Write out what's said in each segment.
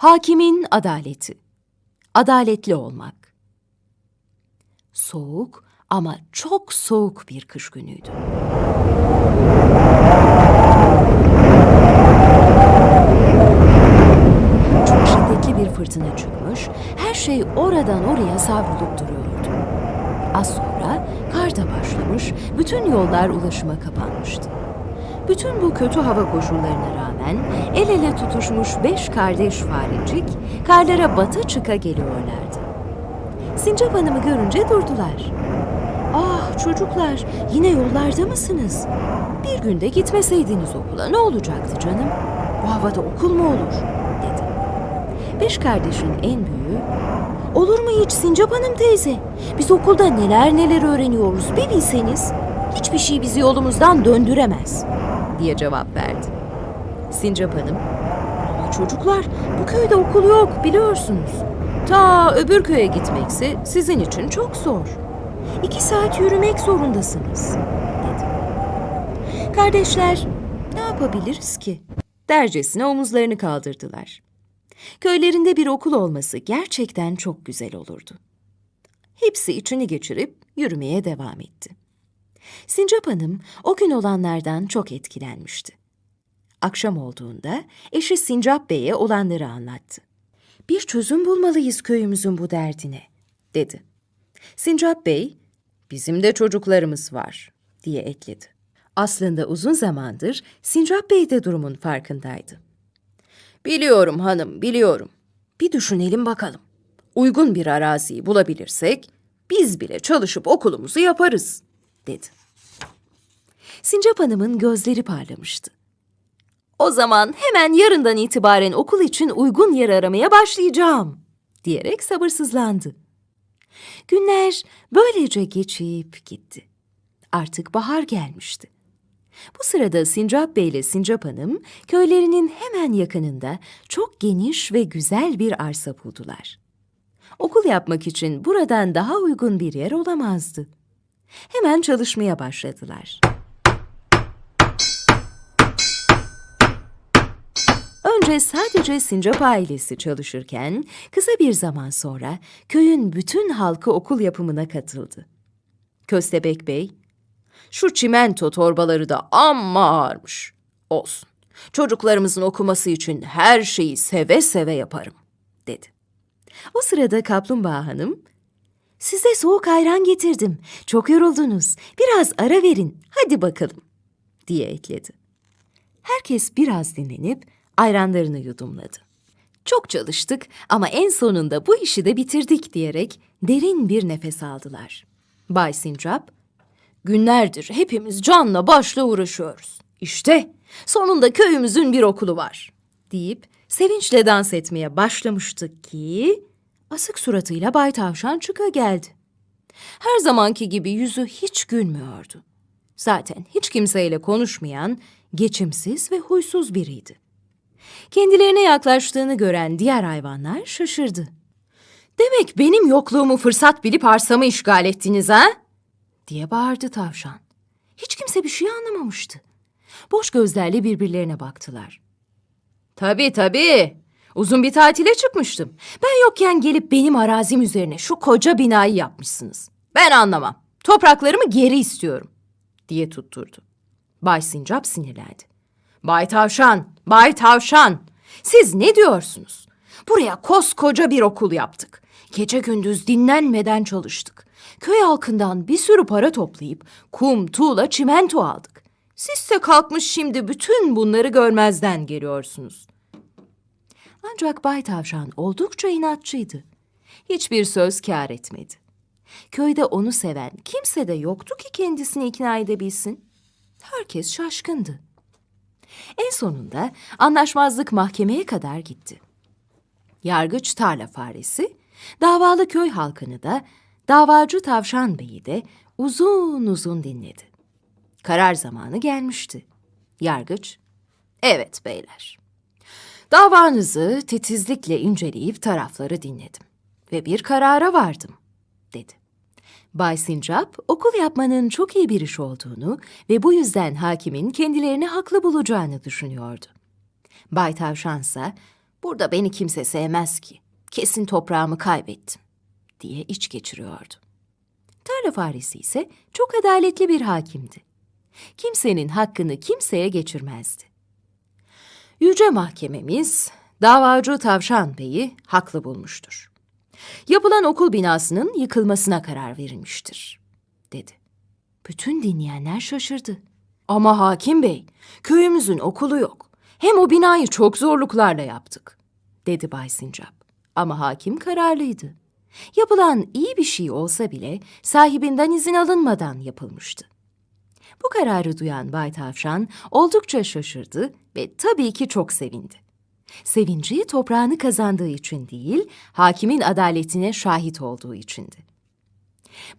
Hakimin adaleti. Adaletli olmak. Soğuk ama çok soğuk bir kış günüydü. Çok şiddetli bir fırtına çıkmış, her şey oradan oraya savrulup duruyordu. Az sonra kar da başlamış, bütün yollar ulaşıma kapanmıştı. Bütün bu kötü hava koşullarına rağmen el ele tutuşmuş beş kardeş farecik karlara bata çıka geliyorlardı. Sincap Hanım'ı görünce durdular. Ah çocuklar yine yollarda mısınız? Bir günde gitmeseydiniz okula ne olacaktı canım? Bu havada okul mu olur? dedi. Beş kardeşin en büyüğü Olur mu hiç Sincap Hanım teyze? Biz okulda neler neler öğreniyoruz bir bilseniz. Hiçbir şey bizi yolumuzdan döndüremez diye cevap verdi. Sincap Hanım çocuklar bu köyde okul yok biliyorsunuz. Ta öbür köye gitmekse sizin için çok zor. İki saat yürümek zorundasınız dedi. Kardeşler ne yapabiliriz ki? Dercesine omuzlarını kaldırdılar. Köylerinde bir okul olması gerçekten çok güzel olurdu. Hepsi içini geçirip yürümeye devam etti. Sincap Hanım o gün olanlardan çok etkilenmişti. Akşam olduğunda eşi Sincap Bey'e olanları anlattı. Bir çözüm bulmalıyız köyümüzün bu derdine, dedi. Sincap Bey, bizim de çocuklarımız var, diye ekledi. Aslında uzun zamandır Sincap Bey de durumun farkındaydı. Biliyorum hanım, biliyorum. Bir düşünelim bakalım. Uygun bir araziyi bulabilirsek biz bile çalışıp okulumuzu yaparız, dedi. Sincap Hanım'ın gözleri parlamıştı. O zaman hemen yarından itibaren okul için uygun yer aramaya başlayacağım, diyerek sabırsızlandı. Günler böylece geçip gitti. Artık bahar gelmişti. Bu sırada Sincap Bey ile Sincap Hanım köylerinin hemen yakınında çok geniş ve güzel bir arsa buldular. Okul yapmak için buradan daha uygun bir yer olamazdı. Hemen çalışmaya başladılar. Önce sadece Sincap ailesi çalışırken kısa bir zaman sonra köyün bütün halkı okul yapımına katıldı. Köstebek Bey, şu çimento torbaları da amma ağırmış. Olsun. Çocuklarımızın okuması için her şeyi seve seve yaparım, dedi. O sırada Kaplumbağa Hanım, size soğuk ayran getirdim. Çok yoruldunuz. Biraz ara verin. Hadi bakalım, diye ekledi. Herkes biraz dinlenip ayranlarını yudumladı. Çok çalıştık ama en sonunda bu işi de bitirdik diyerek derin bir nefes aldılar. Bay Sincap, günlerdir hepimiz canla başla uğraşıyoruz. İşte sonunda köyümüzün bir okulu var deyip sevinçle dans etmeye başlamıştık ki asık suratıyla Bay Tavşan çıka geldi. Her zamanki gibi yüzü hiç gülmüyordu. Zaten hiç kimseyle konuşmayan, geçimsiz ve huysuz biriydi. Kendilerine yaklaştığını gören diğer hayvanlar şaşırdı. Demek benim yokluğumu fırsat bilip arsamı işgal ettiniz ha? diye bağırdı tavşan. Hiç kimse bir şey anlamamıştı. Boş gözlerle birbirlerine baktılar. Tabii tabii. Uzun bir tatile çıkmıştım. Ben yokken gelip benim arazim üzerine şu koca binayı yapmışsınız. Ben anlamam. Topraklarımı geri istiyorum diye tutturdu. Bay Sincap sinirlendi. Bay Tavşan, Bay Tavşan, siz ne diyorsunuz? Buraya koskoca bir okul yaptık. Gece gündüz dinlenmeden çalıştık. Köy halkından bir sürü para toplayıp kum, tuğla, çimento aldık. Sizse kalkmış şimdi bütün bunları görmezden geliyorsunuz. Ancak Bay Tavşan oldukça inatçıydı. Hiçbir söz kâr etmedi. Köyde onu seven kimse de yoktu ki kendisini ikna edebilsin. Herkes şaşkındı. En sonunda anlaşmazlık mahkemeye kadar gitti. Yargıç tarla faresi, davalı köy halkını da, davacı tavşan beyi de uzun uzun dinledi. Karar zamanı gelmişti. Yargıç, evet beyler. Davanızı titizlikle inceleyip tarafları dinledim ve bir karara vardım, dedi. Bay Sincap, okul yapmanın çok iyi bir iş olduğunu ve bu yüzden hakimin kendilerini haklı bulacağını düşünüyordu. Bay Tavşan ise, Burada beni kimse sevmez ki. Kesin toprağımı kaybettim diye iç geçiriyordu. Tarla faresi ise çok adaletli bir hakimdi. Kimsenin hakkını kimseye geçirmezdi. Yüce Mahkememiz davacı Tavşan Bey'i haklı bulmuştur. Yapılan okul binasının yıkılmasına karar verilmiştir, dedi. Bütün dinleyenler şaşırdı. Ama hakim bey, köyümüzün okulu yok. Hem o binayı çok zorluklarla yaptık, dedi Bay Sincap. Ama hakim kararlıydı. Yapılan iyi bir şey olsa bile sahibinden izin alınmadan yapılmıştı. Bu kararı duyan Bay Tavşan oldukça şaşırdı ve tabii ki çok sevindi. Sevinci toprağını kazandığı için değil, hakimin adaletine şahit olduğu içindi.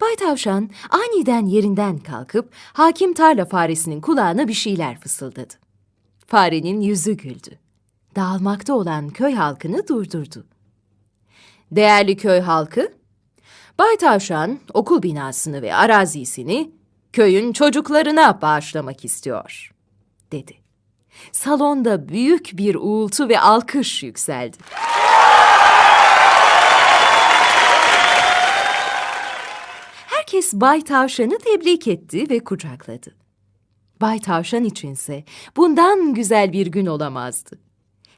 Bay Tavşan aniden yerinden kalkıp hakim tarla faresinin kulağına bir şeyler fısıldadı. Farenin yüzü güldü. Dağılmakta olan köy halkını durdurdu. Değerli köy halkı, Bay Tavşan okul binasını ve arazisini köyün çocuklarına bağışlamak istiyor, dedi. Salonda büyük bir uğultu ve alkış yükseldi. Herkes Bay Tavşan'ı tebrik etti ve kucakladı. Bay Tavşan içinse bundan güzel bir gün olamazdı.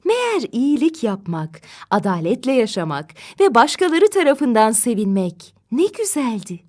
Meğer iyilik yapmak, adaletle yaşamak ve başkaları tarafından sevilmek ne güzeldi.